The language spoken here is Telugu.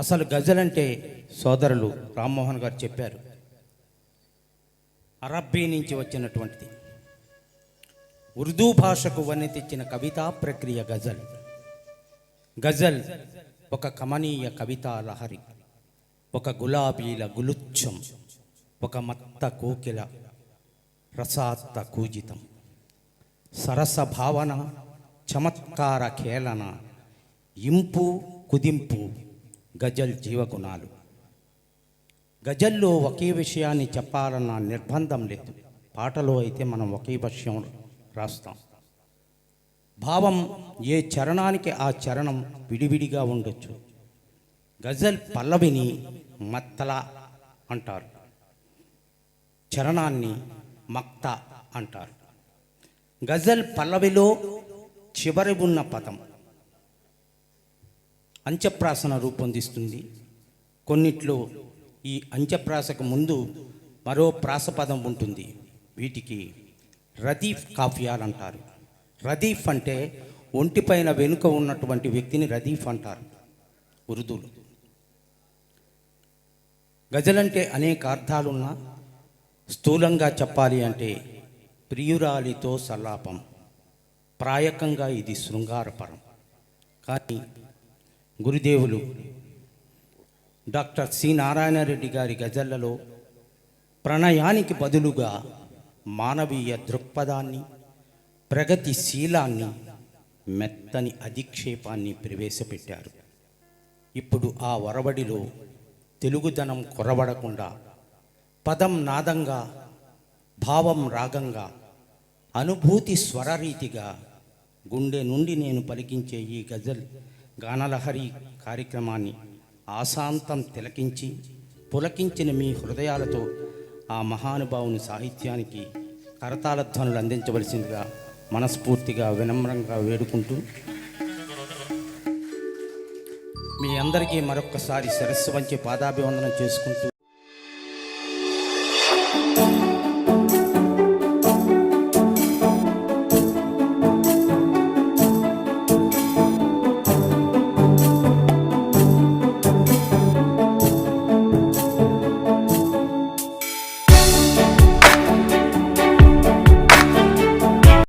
అసలు గజల్ అంటే సోదరులు రామ్మోహన్ గారు చెప్పారు. అరబ్బీ నుంచి వచ్చినటువంటిది. ఉర్దూ భాషకు వన్నె తెచ్చిన కవితా ప్రక్రియ గజల్. గజల్ ఒక కమనీయ కవితా లహరి ఒక గులాబీల గులుచ్చం ఒక మత్త కోకిల రసాత్త కూజితం. సరస భావన చమత్కార ఖేళన ఇంపు కుదింపు గజల్ జీవగుణాలు. గజల్లో ఒకే విషయాన్ని చెప్పాలన్న నిర్బంధం లేదు. పాటలో అయితే మనం ఒకే విషయం రాస్తాం. భావం ఏ చరణానికి ఆ చరణం విడివిడిగా ఉండొచ్చు. గజల్ పల్లవిని మత్తల అంటారు. చరణాన్ని మక్త అంటారు. గజల్ పల్లవిలో చివరి ఉన్న పదం అంత్యప్రాసన రూపొందిస్తుంది కొన్నిట్లో ఈ అంత్యప్రాసకు ముందు మరో ప్రాసపదం ఉంటుంది. వీటికి రదీఫ్ కాఫియాలు అంటారు. రదీఫ్ అంటే ఒంటిపైన వెనుక ఉన్నటువంటి వ్యక్తిని రదీఫ్ అంటారు. ఉర్దూలు. గజలంటే అనేక అర్థాలున్న స్థూలంగా చెప్పాలి అంటే ప్రియురాలితో సల్లాపం ప్రాయకంగా ఇది శృంగారపరం. కానీ గురుదేవులు డాక్టర్ సి నారాయణరెడ్డి గారి గజళ్ళలో ప్రణయానికి బదులుగా మానవీయ దృక్పథాన్ని ప్రగతిశీలాన్ని మెత్తని అధిక్షేపాన్ని ప్రవేశపెట్టారు. ఇప్పుడు ఆ వరవడిలో తెలుగుదనం కొరవడకుండా పదం నాదంగా భావం రాగంగా అనుభూతి స్వరరీతిగా గుండె నుండి నేను పలికించే ఈ గజల్ గానలహరి కార్యక్రమాన్ని ఆశాంతం తిలకించి పులకించిన మీ హృదయాలతో ఆ మహానుభావుని సాహిత్యానికి కరతాళ ధ్వనులు అందించవలసిందిగా మనస్ఫూర్తిగా వినమ్రంగా వేడుకుంటూ మీ అందరికీ మరొక్కసారి శిరస్సు వంచి పాదాభివందనం చేసుకుంటూ